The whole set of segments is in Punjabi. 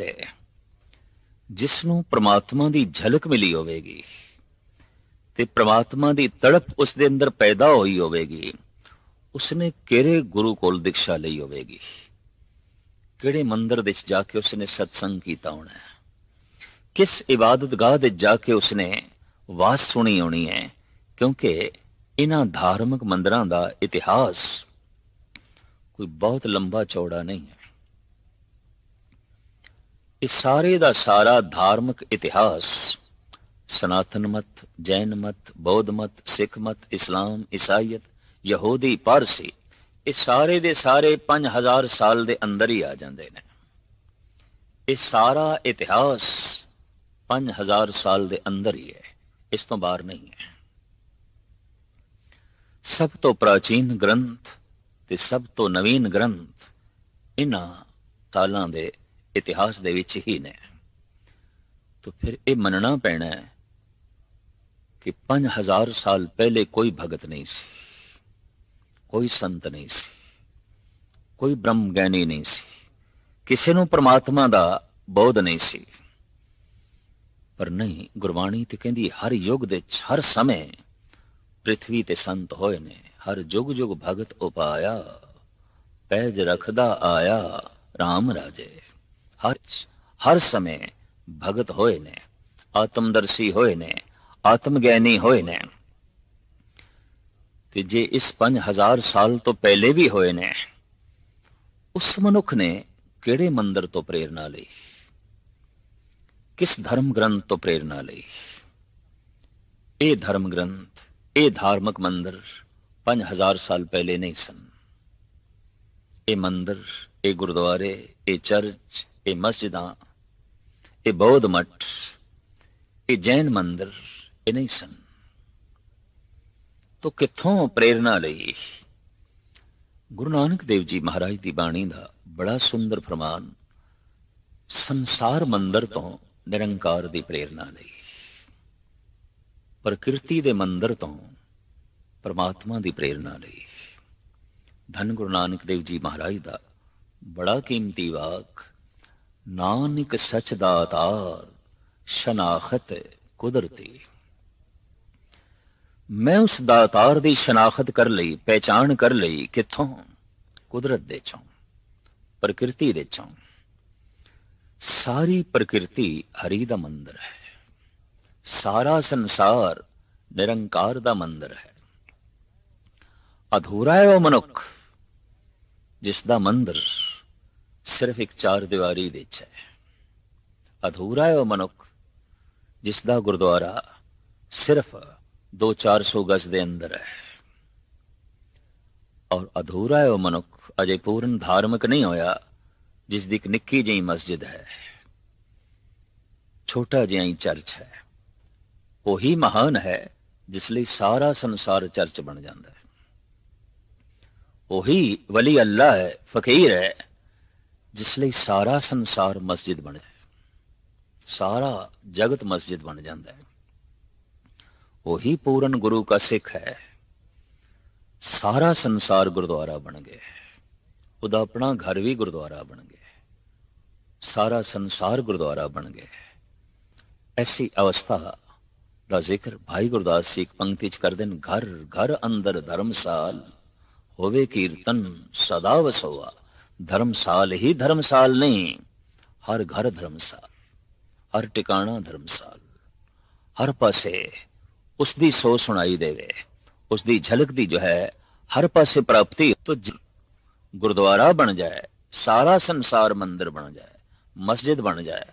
ਤੇ ਜਿਸ ਨੂੰ ਪ੍ਰਮਾਤਮਾ ਦੀ ਝਲਕ ਮਿਲੀ ਹੋਵੇਗੀ ਤੇ ਪ੍ਰਮਾਤਮਾ ਦੀ ਤੜਪ ਉਸ ਦੇ ਅੰਦਰ ਪੈਦਾ ਹੋਈ ਹੋਵੇਗੀ, ਉਸਨੇ ਕਿਹੜੇ ਗੁਰੂ ਕੋਲ ਦੀਕਸ਼ਾ ਲਈ ਹੋਵੇਗੀ? ਕਿਹੜੇ ਮੰਦਰ ਵਿੱਚ ਜਾ ਕੇ ਉਸਨੇ ਸਤਸੰਗ ਕੀਤਾ ਹੋਣਾ ਹੈ? ਕਿਸ ਇਬਾਦਤਗਾਹ ਵਿੱਚ ਜਾ ਕੇ ਉਸਨੇ ਵਾਸ ਸੁਣੀ ਹੋਣੀ ਹੈ? ਕਿਉਂਕਿ ਇਹਨਾਂ ਧਾਰਮਿਕ ਮੰਦਰਾਂ ਦਾ ਇਤਿਹਾਸ ਕੋਈ ਬਹੁਤ ਲੰਬਾ ਚੌੜਾ ਨਹੀਂ ਹੈ। ਇਹ ਸਾਰੇ ਦਾ ਸਾਰਾ ਧਾਰਮਿਕ ਇਤਿਹਾਸ, ਸਨਾਤਨ ਮਤ, ਜੈਨ ਮਤ, ਬੌਧ ਮਤ, ਸਿੱਖ ਮਤ, ਇਸਲਾਮ, ਈਸਾਈਅਤ, ਯਹੂਦੀ, ਪਾਰਸੀ, ਇਹ ਸਾਰੇ ਦੇ ਸਾਰੇ 5000 ਸਾਲ ਦੇ ਅੰਦਰ ਹੀ ਆ ਜਾਂਦੇ ਨੇ। ਇਹ ਸਾਰਾ ਇਤਿਹਾਸ 5000 ਸਾਲ ਦੇ ਅੰਦਰ ਹੀ ਹੈ, ਇਸ ਤੋਂ ਬਾਹਰ ਨਹੀਂ ਹੈ। ਸਭ ਤੋਂ ਪ੍ਰਾਚੀਨ ਗ੍ਰੰਥ ਤੇ ਸਭ ਤੋਂ ਨਵੀਨ ਗ੍ਰੰਥ ਇਹਨਾਂ ਸਾਲਾਂ ਦੇ ਇਤਿਹਾਸ ਦੇ ਵਿੱਚ ਹੀ ਨੇ। ਤਾਂ ਫਿਰ ਇਹ ਮੰਨਣਾ ਪੈਣਾ ਹੈ ਕਿ 5000 ਸਾਲ ਪਹਿਲੇ ਕੋਈ ਭਗਤ ਨਹੀਂ ਸੀ, ਕੋਈ ਸੰਤ ਨਹੀਂ ਸੀ, ਕੋਈ ਬ੍ਰਹਮ ਗਿਆਨੀ ਨਹੀਂ ਸੀ, ਕਿਸੇ ਨੂੰ ਪ੍ਰਮਾਤਮਾ ਦਾ ਬੋਧ ਨਹੀਂ ਸੀ। ਪਰ ਨਹੀਂ, ਗੁਰਬਾਣੀ ਤੇ ਕਹਿੰਦੀ ਹਰ ਯੁੱਗ ਦੇ ਹਰ ਸਮੇਂ ਪ੍ਰithvi ਤੇ ਸੰਤ ਹੋਏ ਨੇ। ਹਰ ਜੁਗ ਜੁਗ ਭਗਤ ਉਪਾਇਆ, ਪੈਜ ਰਖਦਾ ਆਇਆ RAM ਰਾਜੇ। ਹਰ ਹਰ ਸਮੇਂ ਭਗਤ ਹੋਏ ਨੇ, ਆਤਮਦਰਸ਼ੀ ਹੋਏ ਨੇ ਆਤਮ ਗਿਆਨੀ ਹੋਏ ਨੇ। ਤੇ ਜੇ ਇਸ 5000 ਸਾਲ ਤੋਂ ਪਹਿਲੇ ਵੀ ਹੋਏ ਨੇ, ਉਸ ਮਨੁੱਖ ਨੇ ਕਿਹੜੇ ਮੰਦਰ ਤੋਂ ਪ੍ਰੇਰਣਾ ਲਈ? ਕਿਸ ਧਰਮ ਗ੍ਰੰਥ ਤੋਂ ਪ੍ਰੇਰਣਾ ਲਈ? ਇਹ ਧਰਮ ਗ੍ਰੰਥ ਇਹ ਧਾਰਮਿਕ ਮੰਦਰ 5000 ਸਾਲ ਪਹਿਲੇ ਨਹੀਂ ਸਨ। ਇਹ ਮੰਦਰ, ਇਹ ਗੁਰਦੁਆਰੇ, ਇਹ ਚਰਚ, ਇਹ ਮਸਜਿਦਾਂ, ਇਹ ਬੌਧ ਮਠ, ਇਹ ਜੈਨ ਮੰਦਰ, ਇਹ ਨਹੀਂ ਸਨ। ਤੋ ਕਿੱਥੋਂ ਪ੍ਰੇਰਣਾ ਲਈ? ਗੁਰੂ ਨਾਨਕ ਦੇਵ ਜੀ ਮਹਾਰਾਜ ਦੀ ਬਾਣੀ ਦਾ ਬੜਾ ਸੁੰਦਰ ਫਰਮਾਨ, ਸੰਸਾਰ ਮੰਦਰ ਤੋਂ ਨਿਰੰਕਾਰ ਦੀ ਪ੍ਰੇਰਣਾ ਲਈ। ਪ੍ਰਕਿਰਤੀ ਦੇ ਮੰਦਰ ਤੋਂ ਪਰਮਾਤਮਾ ਦੀ ਪ੍ਰੇਰਣਾ ਲਈ। ਧੰਨ ਗੁਰੂ ਨਾਨਕ ਦੇਵ ਜੀ ਮਹਾਰਾਜ ਦਾ। ਬੜਾ ਕੀਮਤੀ ਵਾਕ, ਨਾਨਕ ਸਚ ਦਾਤਾਰ, ਸ਼ਨਾਖਤ ਕੁਦਰਤੀ। ਮੈਂ ਉਸ ਦਾਤਾਰ ਦੀ ਸ਼ਨਾਖਤ ਕਰ ਲਈ ਪਹਿਚਾਨ ਕਰ ਲਈ ਕਿੱਥੋਂ? ਕੁਦਰਤ ਦੇ ਚੋਂ, ਪ੍ਰਕਿਰਤੀ ਦੇ ਚੋਂ। ਸਾਰੀ ਪ੍ਰਕਿਰਤੀ ਹਰੀ ਦਾ ਮੰਦਰ ਹੈ। ਸਾਰਾ ਸੰਸਾਰ ਨਿਰੰਕਾਰ ਦਾ ਮੰਦਰ ਹੈ। ਅਧੂਰਾ ਹੈ ਉਹ ਮਨੁੱਖ। ਜਿਸ ਦਾ ਮੰਦਰ ਸਿਰਫ ਇੱਕ ਚਾਰ ਦੀਵਾਰੀ ਵਿੱਚ ਹੈ। ਅਧੂਰਾ ਹੈ ਉਹ ਮਨੁੱਖ ਜਿਸ ਦਾ ਗੁਰਦੁਆਰਾ ਸਿਰਫ 2-400 ਗਜ਼ ਦੇ ਅੰਦਰ ਹੈ। ਔਰ ਅਧੂਰਾ ਹੈ ਉਹ ਮਨੁੱਖ, ਅਜੇ ਪੂਰਨ ਧਾਰਮਿਕ ਨਹੀਂ ਹੋਇਆ ਜਿਸ ਦੀ ਇੱਕ ਨਿੱਕੀ ਜਿਹੀ ਮਸਜਿਦ ਹੈ। ਛੋਟਾ ਜਿਹਾ ਹੀ ਚਰਚ ਹੈ। ਉਹੀ ਮਹਾਨ ਹੈ, ਜਿਸ ਲਈ ਸਾਰਾ ਸੰਸਾਰ ਚਰਚ ਬਣ ਜਾਂਦਾ ਹੈ। ਉਹੀ ਵਲੀ ਅੱਲਾ ਹੈ, ਫਕੀਰ ਹੈ, ਜਿਸ ਲਈ ਸਾਰਾ ਸੰਸਾਰ ਮਸਜਿਦ ਬਣ ਜਾਏ। ਸਾਰਾ ਜਗਤ ਮਸਜਿਦ ਬਣ ਜਾਂਦਾ ਹੈ। ਉਹੀ ਪੂਰਨ ਗੁਰੂ ਦਾ ਸਿੱਖ ਹੈ। ਸਾਰਾ ਸੰਸਾਰ ਗੁਰਦੁਆਰਾ ਬਣ ਗਿਆ ਉਹਦਾ ਆਪਣਾ ਘਰ ਵੀ ਗੁਰਦੁਆਰਾ ਬਣ ਗਿਆ ਸਾਰਾ ਸੰਸਾਰ ਗੁਰਦੁਆਰਾ ਬਣ ਗਿਆ ਐਸੀ ਅਵਸਥਾ ਦਾ ਜ਼ਿਕਰ ਭਾਈ ਗੁਰਦਾਸ ਜੀ ਇੱਕ ਪੰਕਤੀ ਚ ਕਰਦੇ ਨੇ, ਘਰ ਘਰ ਅੰਦਰ ਧਰਮਸਾਲ। ਹੋਵੇ ਕੀਰਤਨ ਸਦਾ ਵਸੋਆ। ਧਰਮਸਾਲ ਹੀ ਧਰਮਸਾਲ ਨਹੀਂ, ਹਰ ਘਰ ਧਰਮਸਾਲ, ਹਰ ਟਿਕਾਣਾ ਧਰਮਸਾਲ। ਹਰ ਪਾਸੇ ਉਸ ਦੀ ਸੋ ਸੁਣਾਈ ਦੇਵੇ ਉਸ ਦੀ ਝਲਕ ਦੀ ਜੋ ਹੈ, ਹਰ ਪਾਸੇ ਪ੍ਰਾਪਤੀ ਤੋ ਗੁਰਦੁਆਰਾ ਬਣ ਜਾਏ, ਸਾਰਾ ਸੰਸਾਰ ਮੰਦਿਰ ਬਣ ਜਾਏ, ਮਸਜਿਦ ਬਣ ਜਾਏ,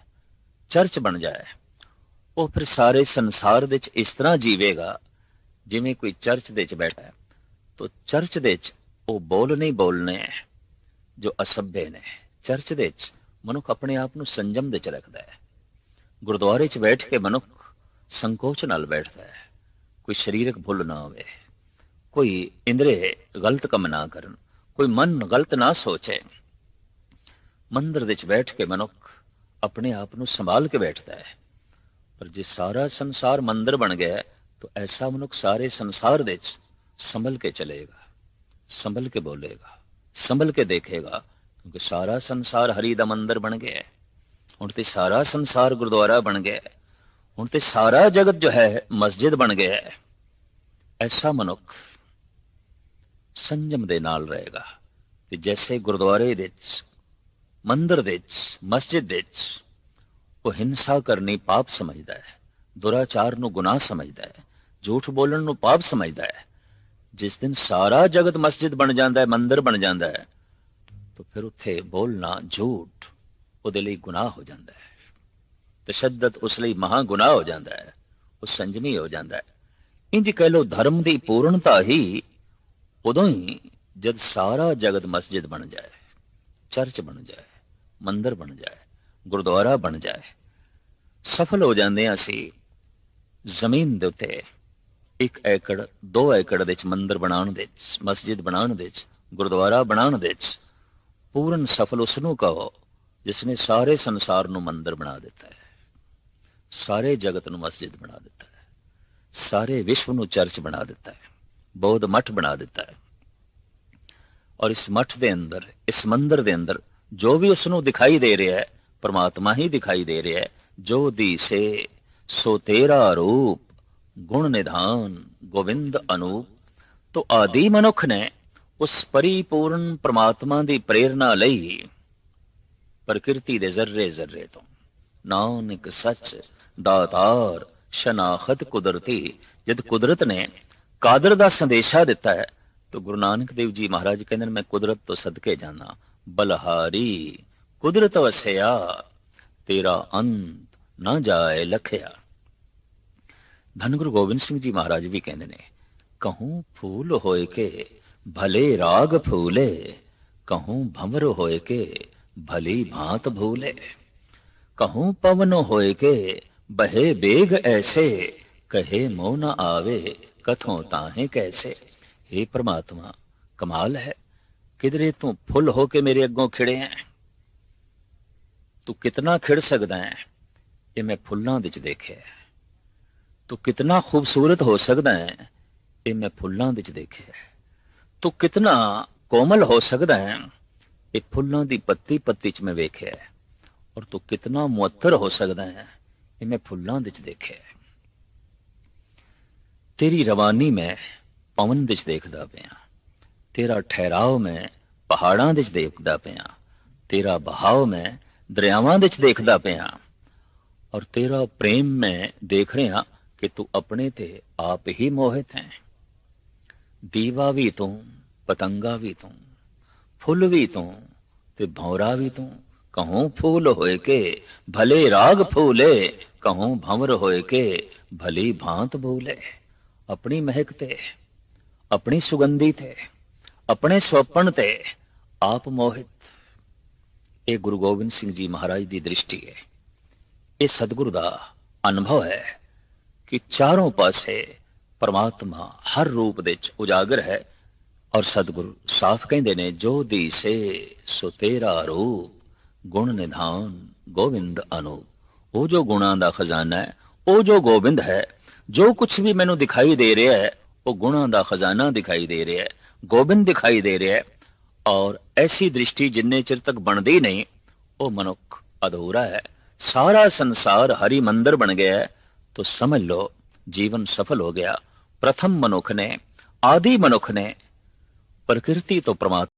ਚਰਚ ਬਣ ਜਾਏ, ਉਹ ਫਿਰ ਸਾਰੇ ਸੰਸਾਰ ਦੇ ਵਿੱਚ ਇਸ ਤਰ੍ਹਾਂ ਜੀਵੇਗਾ, ਜਿਵੇਂ ਕੋਈ ਚਰਚ ਦੇ ਵਿੱਚ ਬੈਠਾ ਹੈ। ਤੋ ਚਰਚ ਦੇ ਵਿੱਚ ਉਹ ਬੋਲ ਨਹੀਂ ਬੋਲਨੇ ਜੋ ਅਸਭ्य ਨੇ। ਚਰਚ ਦੇ ਵਿੱਚ ਮਨੁੱਖ ਆਪਣੇ ਆਪ ਨੂੰ ਸੰਜਮ ਦੇ ਚ ਰੱਖਦਾ ਹੈ। ਗੁਰਦੁਆਰੇ 'ਚ ਬੈਠ ਕੇ ਮਨੁੱਖ ਸੰਕੋਚ ਨਾਲ ਬੈਠਦਾ ਹੈ। ਕੋਈ ਸਰੀਰਕ ਭੁੱਲ ਨਾ ਹੋਵੇ। ਕੋਈ ਇੰਦਰੇ ਗਲਤ ਕੰਮ ਨਾ ਕਰਨ। ਕੋਈ ਮਨ ਗਲਤ ਨਾ ਸੋਚੇ। ਮੰਦਰ ਵਿੱਚ ਬੈਠ ਕੇ ਮਨੁੱਖ ਆਪਣੇ ਆਪ ਨੂੰ ਸੰਭਾਲ ਕੇ ਬੈਠਦਾ ਹੈ। ਪਰ ਜੇ ਸਾਰਾ ਸੰਸਾਰ ਮੰਦਰ ਬਣ ਗਿਆ ਤਾਂ ਐਸਾ ਮਨੁੱਖ ਸਾਰੇ ਸੰਸਾਰ ਦੇ ਵਿੱਚ ਸੰਭਲ ਕੇ ਚਲੇਗਾ। ਸੰਭਲ ਕੇ ਬੋਲੇਗਾ ਸੰਭਲ ਕੇ ਦੇਖੇਗਾ ਕਿਉਂਕਿ ਸਾਰਾ ਸੰਸਾਰ ਹਰੀ ਦਾ ਮੰਦਰ ਬਣ ਗਿਆ ਹੈ ਹੁਣ ਤੇ ਸਾਰਾ ਸੰਸਾਰ ਗੁਰਦੁਆਰਾ ਬਣ ਗਿਆ ਹੈ। ਹੁਣ ਤੇ ਸਾਰਾ ਜਗਤ ਜੋ ਹੈ ਮਸਜਿਦ ਬਣ ਗਿਆ ਹੈ। ਐਸਾ ਮਨੁੱਖ ਸੰਜਮ ਦੇ ਨਾਲ ਰਹੇਗਾ ਤੇ ਜੈਸੇ ਗੁਰਦੁਆਰੇ ਦੇ ਵਿੱਚ ਮੰਦਰ ਦੇ ਵਿੱਚ ਮਸਜਿਦ ਦੇ ਵਿੱਚ ਉਹ ਹਿੰਸਾ ਕਰਨੀ ਪਾਪ ਸਮਝਦਾ ਹੈ ਦੁਰਾਚਾਰ ਨੂੰ ਗੁਨਾਹ ਸਮਝਦਾ ਹੈ ਝੂਠ ਬੋਲਣ ਨੂੰ ਪਾਪ ਸਮਝਦਾ ਹੈ ਜਿਸ ਦਿਨ ਸਾਰਾ ਜਗਤ ਮਸਜਿਦ ਬਣ ਜਾਂਦਾ ਹੈ, ਮੰਦਰ ਬਣ ਜਾਂਦਾ ਹੈ, ਤਾਂ ਫਿਰ ਉੱਥੇ ਬੋਲਣਾ ਝੂਠ ਉਹਦੇ ਲਈ ਗੁਨਾਹ ਹੋ ਜਾਂਦਾ ਹੈ। ਤਸ਼ੱਦਦ ਉਸ ਲਈ ਮਹਾ ਗੁਨਾਹ ਹੋ ਜਾਂਦਾ ਹੈ, ਉਹ ਸੰਜਮੀ ਹੋ ਜਾਂਦਾ ਹੈ। ਇੰਜ ਕਹਿ ਲੋ ਧਰਮ ਦੀ ਪੂਰਨਤਾ ਹੀ ਉਦੋਂ ਹੀ ਜਦ ਸਾਰਾ ਜਗਤ ਮਸਜਿਦ ਬਣ ਜਾਏ, ਚਰਚ ਬਣ ਜਾਏ, ਮੰਦਰ ਬਣ ਜਾਏ, ਗੁਰਦੁਆਰਾ ਬਣ ਜਾਏ, ਸਫਲ ਹੋ ਜਾਂਦੇ ਹਾਂ ਅਸੀਂ ਜ਼ਮੀਨ ਦੇ ਉੱਤੇ। ਇੱਕ ਏਕੜ, ਦੋ ਏਕੜ ਦੇ ਵਿੱਚ ਮੰਦਰ ਬਣਾਉਣ ਦੇ ਵਿੱਚ, ਮਸਜਿਦ ਬਣਾਉਣ ਦੇ ਵਿੱਚ, ਗੁਰਦੁਆਰਾ ਬਣਾਉਣ ਦੇ ਵਿੱਚ, ਪੂਰਨ ਸਫਲ ਉਸ ਨੂੰ ਕਹੋ ਜਿਸ ਨੇ ਸਾਰੇ ਸੰਸਾਰ ਨੂੰ ਮੰਦਰ ਬਣਾ ਦਿੱਤਾ ਹੈ। ਸਾਰੇ ਜਗਤ ਨੂੰ ਮਸਜਿਦ ਬਣਾ ਦਿੱਤਾ ਹੈ। ਸਾਰੇ ਵਿਸ਼ਵ ਨੂੰ ਚਰਚ ਬਣਾ ਦਿੱਤਾ ਹੈ। ਬੌਧ ਮਠ ਬਣਾ ਦਿੱਤਾ ਹੈ। ਔਰ ਇਸ ਮਠ ਦੇ ਅੰਦਰ, ਇਸ ਮੰਦਰ ਦੇ ਅੰਦਰ ਜੋ ਵੀ ਉਸ ਨੂੰ ਦਿਖਾਈ ਦੇ ਰਿਹਾ ਹੈ, ਪਰਮਾਤਮਾ ਹੀ ਦਿਖਾਈ ਦੇ ਰਿਹਾ ਹੈ, ਜੋ ਦੀਸੇ ਸੋ ਤੇਰਾ ਰੂਪ ਗੁਣ ਨਿਧਾਨ ਗੋਵਿੰਦ ਅਨੂਪ, ਤੋ ਆਦੀ ਮਨੁੱਖ ਨੇ ਉਸ ਪਰਿਪੂਰਨ ਪ੍ਰਮਾਤਮਾ ਦੀ ਪ੍ਰੇਰਣਾ ਲਈ ਪ੍ਰਕਿਰਤੀ ਦੇ ਜ਼ਰਰੇ ਜ਼ਰਰੇ ਤੋਂ। ਨਾਨਕ ਸੱਚ, ਦਾਤਾਰ, ਸ਼ਨਾਖਤ ਕੁਦਰਤੀ, ਜਦ ਕੁਦਰਤ ਨੇ ਕਾਦਰ ਦਾ ਸੰਦੇਸ਼ਾ ਦਿੱਤਾ ਹੈ, ਤਾਂ ਗੁਰੂ ਨਾਨਕ ਦੇਵ ਜੀ ਮਹਾਰਾਜ ਕਹਿੰਦੇ ਨੇ, ਮੈਂ ਕੁਦਰਤ ਤੋਂ ਸਦਕੇ ਜਾਣਾ ਬਲਹਾਰੀ, ਕੁਦਰਤ ਵਸਿਆ, ਤੇਰਾ ਅੰਤ ਨਾ ਜਾਏ ਲਖਿਆ। ਧੰਨ ਗੁਰੂ ਗੋਬਿੰਦ ਸਿੰਘ ਜੀ ਮਹਾਰਾਜ ਵੀ ਕਹਿੰਦੇ ਨੇ, ਕਹੂੰ ਫੂਲ ਹੋਏ ਕੇ, ਭਲੇ ਰਾਗ ਫੂਲੇ, ਕਹੂੰ ਭੰਵਰ ਹੋਏ ਕੇ, ਭਲੀ ਭਾਂਤ ਭੂਲੇ, ਕਹੂੰ ਪਵਨ ਹੋਏ ਕੇ, ਬਹੇ ਬੇਗ ਐਸੇ, ਕਹੇ ਮੋ ਨ ਆਵੇ, ਕਥੋਂ ਤਾਹੇ ਕੈਸੇ? हे ਪ੍ਰਮਾਤਮਾ, ਕਮਾਲ ਹੈ, ਕਿਧਰੇ ਤੂੰ ਫੁੱਲ ਹੋ ਕੇ ਮੇਰੇ ਅੱਗੋਂ ਖਿੜੇ ਹੈ ਤੂੰ ਕਿਤਨਾ ਖਿੜ ਸਕਦਾ ਹੈ ਇਹ ਮੈਂ ਫੁੱਲਾਂ ਵਿੱਚ ਦੇਖਿਆ ਹੈ। ਤੂੰ ਕਿਤਨਾ ਖੂਬਸੂਰਤ ਹੋ ਸਕਦਾ ਹੈ, ਇਹ ਮੈਂ ਫੁੱਲਾਂ ਵਿੱਚ ਦੇਖਿਆ ਹੈ। ਤੂੰ ਕਿਤਨਾ ਕੋਮਲ ਹੋ ਸਕਦਾ ਹੈ, ਇਹ ਫੁੱਲਾਂ ਦੀ ਪੱਤੀ ਪੱਤੀ 'ਚ ਮੈਂ ਵੇਖਿਆ ਹੈ। ਔਰ ਤੂੰ ਕਿਤਨਾ ਮੁਅੱਤਰ ਹੋ ਸਕਦਾ ਹੈ, ਇਹ ਮੈਂ ਫੁੱਲਾਂ ਵਿੱਚ ਦੇਖਿਆ ਤੇਰੀ ਰਵਾਨੀ ਮੈਂ ਪਵਨ ਵਿੱਚ ਦੇਖਦਾ ਪਿਆ ਤੇਰਾ ਠਹਿਰਾਓ ਮੈਂ ਪਹਾੜਾਂ ਵਿੱਚ ਦੇਖਦਾ ਪਿਆ ਤੇਰਾ ਬਹਾਵ ਮੈਂ ਦਰਿਆਵਾਂ ਵਿੱਚ ਦੇਖਦਾ ਪਿਆ ਔਰ ਤੇਰਾ ਪ੍ਰੇਮ ਮੈਂ ਦੇਖ ਰਿਹਾ ਕਿ ਤੂੰ ਆਪਣੇ ਤੇ ਆਪ ਹੀ ਮੋਹਿਤ ਹੈ। ਦੀਵਾ ਵੀ ਤੂੰ, ਪਤੰਗਾ ਵੀ ਤੂੰ, ਫੁੱਲ ਵੀ ਤੂੰ ਤੇ ਭੌਰਾ ਵੀ ਤੂੰ। ਕਹੂੰ ਫੂਲ ਹੋਏ ਕੇ, ਭਲੇ ਰਾਗ ਫੂਲੇ। ਕਹੂੰ ਭੰਵਰ ਹੋਏ ਕੇ, ਭਲੀ ਭਾਂਤ ਭੂਲੇ ਆਪਣੀ ਮਹਿਕ ਤੇ, ਆਪਣੀ ਸੁਗੰਧੀ ਤੇ, ਆਪਣੇ ਸਵਪਨ ਤੇ ਆਪ ਮੋਹਿਤ। ਇਹ ਗੁਰੂ ਗੋਬਿੰਦ ਸਿੰਘ ਜੀ ਮਹਾਰਾਜ ਦੀ ਦ੍ਰਿਸ਼ਟੀ ਹੈ। ਇਹ ਸਤਿਗੁਰੂ ਦਾ ਅਨੁਭਵ ਹੈ। ਕਿ ਚਾਰੋਂ ਪਾਸੇ ਪਰਮਾਤਮਾ ਹਰ ਰੂਪ ਦੇ ਵਿੱਚ ਉਜਾਗਰ ਹੈ ਔਰ ਸਤਿਗੁਰੂ ਸਾਫ਼ ਕਹਿੰਦੇ ਨੇ, ਜੋ ਦੀ ਸੇ ਸੋ ਤੇਰਾ ਰੂਪ, ਗੁਣ ਨਿਧਾਨ ਗੋਬਿੰਦ ਅਨੂਪ ਉਹ ਜੋ ਗੁਣਾਂ ਦਾ ਖਜ਼ਾਨਾ ਹੈ, ਉਹ ਜੋ ਗੋਬਿੰਦ ਹੈ, ਜੋ ਕੁਝ ਵੀ ਮੈਨੂੰ ਦਿਖਾਈ ਦੇ ਰਿਹਾ ਹੈ, ਉਹ ਗੁਣਾਂ ਦਾ ਖਜ਼ਾਨਾ ਦਿਖਾਈ ਦੇ ਰਿਹਾ ਹੈ, ਗੋਬਿੰਦ ਦਿਖਾਈ ਦੇ ਰਿਹਾ ਹੈ ਔਰ ਐਸੀ ਦ੍ਰਿਸ਼ਟੀ ਜਿੰਨੇ ਚਿਰ ਤੱਕ ਬਣਦੀ ਨਹੀਂ, ਉਹ ਮਨੁੱਖ ਅਧੂਰਾ ਹੈ। ਸਾਰਾ ਸੰਸਾਰ ਹਰੀ ਮੰਦਰ ਬਣ ਗਿਆ ਹੈ ਤਾਂ ਸਮਝ ਲਓ ਜੀਵਨ ਸਫਲ ਹੋ ਗਿਆ ਪ੍ਰਥਮ ਮਨੁੱਖ ਨੇ ਆਦੀ ਮਨੁੱਖ ਨੇ ਪ੍ਰਕਿਰਤੀ ਤੋਂ ਪ੍ਰਮਾਤਮਾ